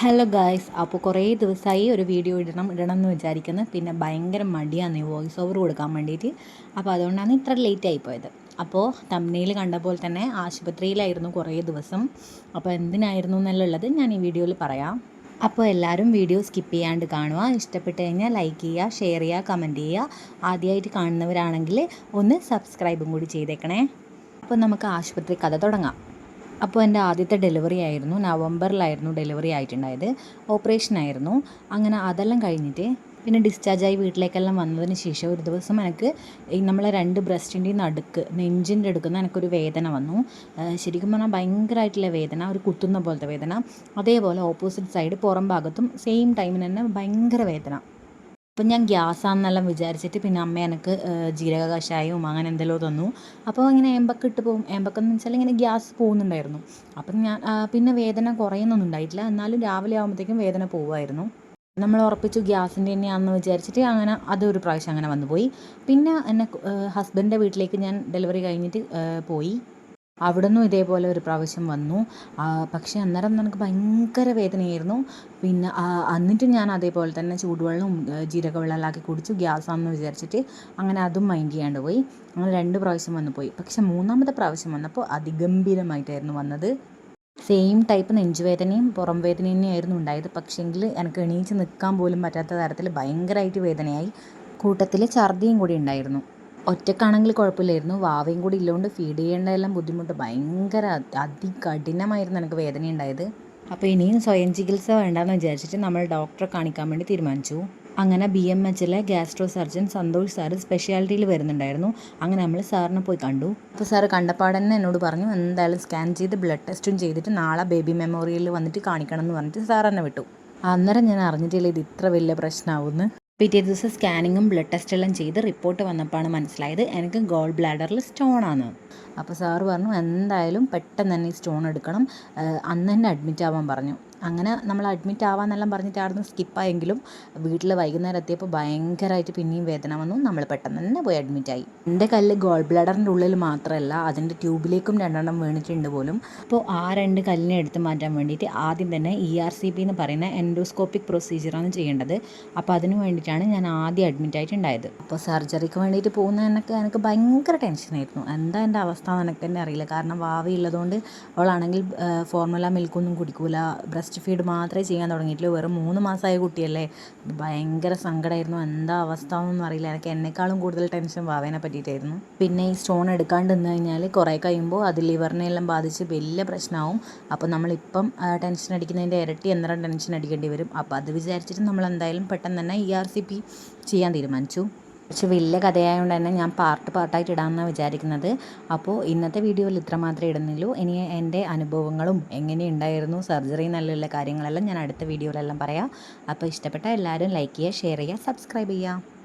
Hello guys അപ്പോൾ കുറേ ദിവസമായി ഒരു വീഡിയോ ഇടണം ഇടണം എന്ന് വിചാരിക്കുന്നു. പിന്നെ ഭയങ്കര മടിയാണ് വോയിസ് ഓവർ കൊടുക്കാൻ വേണ്ടിയിട്ട് അപ്പോൾ അതുകൊണ്ടാണ് ഇത്ര ലേറ്റ് ആയിപ്പോയത് അപ്പോൾ തമ്മിൽ കണ്ട പോലെ തന്നെ ആശുപത്രിയിലായിരുന്നു കുറേ ദിവസം. അപ്പോൾ എന്തിനായിരുന്നു എന്നല്ല ഉള്ളത് ഞാൻ ഈ വീഡിയോയിൽ പറയാം. അപ്പോൾ എല്ലാവരും വീഡിയോ സ്കിപ്പ് ചെയ്യാണ്ട് കാണുക. ഇഷ്ടപ്പെട്ട് കഴിഞ്ഞാൽ ലൈക്ക് ചെയ്യുക ഷെയർ ചെയ്യുക കമന്റ് ചെയ്യുക. ആദ്യമായിട്ട് കാണുന്നവരാണെങ്കിൽ ഒന്ന് സബ്സ്ക്രൈബും കൂടി ചെയ്തേക്കണേ. അപ്പോൾ നമുക്ക് ആശുപത്രി കഥ തുടങ്ങാം. അപ്പോൾ എന്റെ ആദ്യത്തെ ഡെലിവറി ആയിരുന്നു. നവംബറിലായിരുന്നു ഡെലിവറി ആയിട്ടുണ്ടായത്. ഓപ്പറേഷൻ ആയിരുന്നു. അങ്ങനെ അതെല്ലാം കഴിഞ്ഞിട്ട് പിന്നെ ഡിസ്ചാർജായി വീട്ടിലേക്കെല്ലാം വന്നതിന് ശേഷം ഒരു ദിവസം എനിക്ക് നമ്മളെ രണ്ട് ബ്രസ്റ്റിന്റെയും നടുക്ക് നെഞ്ചിന്റെ അടുക്കുന്ന എനിക്കൊരു വേദന വന്നു. ശരിക്കും പറഞ്ഞാൽ ഭയങ്കരമായിട്ടുള്ള വേദന ഒരു കുത്തുന്ന പോലത്തെ വേദന. അതേപോലെ ഓപ്പോസിറ്റ് സൈഡ് പുറം ഭാഗത്തും സെയിം ടൈമിന് തന്നെ ഭയങ്കര വേദന. അപ്പം ഞാൻ ഗ്യാസാണെന്നെല്ലാം വിചാരിച്ചിട്ട് പിന്നെ അമ്മ എനിക്ക് ജീരക കഷായവും അങ്ങനെ എന്തെല്ലോ തന്നു. അപ്പോൾ ഇങ്ങനെ ഏമ്പൊക്കെ ഇട്ട് പോകും. ഏമ്പക്കെന്ന് വെച്ചാൽ ഇങ്ങനെ ഗ്യാസ് പോകുന്നുണ്ടായിരുന്നു. അപ്പം ഞാൻ പിന്നെ വേദന കുറയുന്നൊന്നും ഉണ്ടായിട്ടില്ല. എന്നാലും രാവിലെ ആകുമ്പോഴത്തേക്കും വേദന പോവുമായിരുന്നു. നമ്മൾ ഉറപ്പിച്ചു ഗ്യാസിന്റെ തന്നെയാണെന്ന് വിചാരിച്ചിട്ട് അങ്ങനെ അതൊരു പ്രാവശ്യം അങ്ങനെ വന്നുപോയി പിന്നെ എന്നെ ഹസ്ബൻഡിന്റെ വീട്ടിലേക്ക് ഞാൻ ഡെലിവറി കഴിഞ്ഞിട്ട് പോയി. അവിടെ നിന്നും ഇതേപോലെ ഒരു പ്രാവശ്യം വന്നു. പക്ഷേ അന്നേരം നമുക്ക് ഭയങ്കര വേദനയായിരുന്നു. പിന്നെ എന്നിട്ടും ഞാൻ അതേപോലെ തന്നെ ചൂടുവെള്ളവും ജീരകവെള്ളമെല്ലാം കുടിച്ചു. ഗ്യാസാണെന്ന് വിചാരിച്ചിട്ട് അങ്ങനെ അതും മൈൻഡ് ചെയ്യാണ്ട് പോയി. അങ്ങനെ രണ്ട് പ്രാവശ്യം വന്നു പോയി. പക്ഷേ മൂന്നാമത്തെ പ്രാവശ്യം വന്നപ്പോൾ അതിഗംഭീരമായിട്ടായിരുന്നു വന്നത്. സെയിം ടൈപ്പ് നെഞ്ചുവേദനയും പുറം വേദനയും തന്നെയായിരുന്നു ഉണ്ടായത്. പക്ഷേങ്കിൽ എനിക്ക് എണീച്ച് നിൽക്കാൻ പോലും പറ്റാത്ത തരത്തിൽ ഭയങ്കരമായിട്ട് വേദനയായി. കൂട്ടത്തിൽ ഛർദിയും കൂടി ഉണ്ടായിരുന്നു. ഒറ്റക്കാണെങ്കിൽ കുഴപ്പമില്ലായിരുന്നു. വാവയും കൂടി ഇല്ലോണ്ട് ഫീഡ് ചെയ്യേണ്ടതെല്ലാം ബുദ്ധിമുട്ട്. ഭയങ്കര അതികഠിനമായിരുന്നു എനിക്ക് വേദന ഉണ്ടായത് അപ്പോൾ ഇനിയും സ്വയം ചികിത്സ വേണ്ടെന്ന് വിചാരിച്ചിട്ട് നമ്മൾ ഡോക്ടറെ കാണിക്കാൻ വേണ്ടി തീരുമാനിച്ചു. അങ്ങനെ ബി എം എച്ചിലെ ഗ്യാസ്ട്രോ സർജൻ സന്തോഷ് സാറ് സ്പെഷ്യാലിറ്റിയിൽ വരുന്നുണ്ടായിരുന്നു. അങ്ങനെ നമ്മൾ സാറിനെ പോയി കണ്ടു. അപ്പോൾ സാറ് കണ്ടപ്പാടന്നെ എന്നോട് പറഞ്ഞു എന്തായാലും സ്കാൻ ചെയ്ത് ബ്ലഡ് ടെസ്റ്റും ചെയ്തിട്ട് നാളെ ബേബി മെമ്മോറിയലിൽ വന്നിട്ട് കാണിക്കണം എന്ന് പറഞ്ഞിട്ട് സാർ എന്നെ വിട്ടു. അന്നേരം ഞാൻ അറിഞ്ഞിട്ടില്ല ഇത് ഇത്ര വലിയ പ്രശ്നമാവുമെന്ന് പിറ്റേ ദിവസം സ്കാനിങ്ങും ബ്ലഡ് ടെസ്റ്റെല്ലാം ചെയ്ത് റിപ്പോർട്ട് വന്നപ്പോഴാണ് മനസ്സിലായത് എനിക്ക് ഗോൾ ബ്ലാഡറിൽ സ്റ്റോൺ ആണ്. അപ്പോൾ സാറ് പറഞ്ഞു എന്തായാലും പെട്ടെന്ന് തന്നെ ഈ സ്റ്റോൺ എടുക്കണം. അന്ന് തന്നെ അഡ്മിറ്റ് ആവാൻ പറഞ്ഞു. അങ്ങനെ നമ്മൾ അഡ്മിറ്റ് ആവാന്നെല്ലാം പറഞ്ഞിട്ട് അവിടെ നിന്ന് സ്കിപ്പായെങ്കിലും വീട്ടിൽ വൈകുന്നേരം എത്തിയപ്പോൾ ഭയങ്കരമായിട്ട് പിന്നെയും വേദന വന്നു. നമ്മൾ പെട്ടെന്ന് തന്നെ പോയി അഡ്മിറ്റ് ആയി. എന്റെ കല്ല് ഗോൾ ബ്ലഡറിന്റെ ഉള്ളിൽ മാത്രമല്ല അതിന്റെ ട്യൂബിലേക്കും രണ്ടെണ്ണം വീണിട്ടുണ്ട് പോലും. അപ്പോൾ ആ രണ്ട് കല്ലിനെ എടുത്ത് മാറ്റാൻ വേണ്ടിയിട്ട് ആദ്യം തന്നെ ഇ ആർ സി പി എന്ന് പറയുന്ന എൻഡോസ്കോപ്പിക് പ്രൊസീജിയറാണ് ചെയ്യേണ്ടത്. അപ്പോൾ അതിന് വേണ്ടിയിട്ടാണ് ഞാൻ ആദ്യം അഡ്മിറ്റ് ആയിട്ടുണ്ടായത്. അപ്പോൾ സർജറിക്ക് വേണ്ടിയിട്ട് പോകുന്ന എനിക്ക് എനിക്ക് ഭയങ്കര ടെൻഷനായിരുന്നു എന്താ എന്റെ അവസ്ഥ? എനിക്ക് തന്നെ അറിയില്ല. കാരണം വാവയുള്ളതുകൊണ്ട് അവളാണെങ്കിൽ ഫോർമുല മിൽക്കൊന്നും കുടിക്കൂല. ബ്രസ്റ്റ് ഫീഡ് മാത്രമേ ചെയ്യാൻ തുടങ്ങിയിട്ടുള്ളൂ. വെറും മൂന്ന് മാസമായ കുട്ടിയല്ലേ. ഭയങ്കര സങ്കടമായിരുന്നു എന്താ അവസ്ഥ എന്നൊന്നും അറിയില്ല. എനിക്ക് എന്നെക്കാളും കൂടുതൽ ടെൻഷൻ വാവേനെ പറ്റിയിട്ടായിരുന്നു. പിന്നെ ഈ സ്റ്റോൺ എടുക്കാണ്ട് നിന്ന് കഴിഞ്ഞാൽ കുറേ കഴിയുമ്പോൾ അത് ലിവറിനെല്ലാം ബാധിച്ച് വലിയ പ്രശ്നമാവും അപ്പോൾ നമ്മളിപ്പം ടെൻഷൻ അടിക്കുന്നതിന്റെ ഇരട്ടി എന്തെങ്കിലും ടെൻഷൻ അടിക്കേണ്ടി വരും. അപ്പോൾ അത് വിചാരിച്ചിട്ട് നമ്മൾ എന്തായാലും പെട്ടെന്ന് തന്നെ ഇ ആർ സി പി ചെയ്യാൻ തീരുമാനിച്ചു. കുറച്ച് വലിയ കഥയായതുകൊണ്ട് തന്നെ ഞാൻ പാർട്ട് പാർട്ടായിട്ട് ഇടാമെന്നാണ് വിചാരിക്കുന്നത്. അപ്പോൾ ഇന്നത്തെ വീഡിയോയിൽ ഇത്ര മാത്രമേ ഇടുന്നുള്ളൂ. ഇനി എന്റെ അനുഭവങ്ങളും എങ്ങനെയുണ്ടായിരുന്നു സർജറി എന്നുള്ള കാര്യങ്ങളെല്ലാം ഞാൻ അടുത്ത വീഡിയോയിലെല്ലാം പറയാം. അപ്പോൾ ഇഷ്ടപ്പെട്ട എല്ലാവരും ലൈക്ക് ചെയ്യുക ഷെയർ ചെയ്യുക സബ്സ്ക്രൈബ് ചെയ്യുക.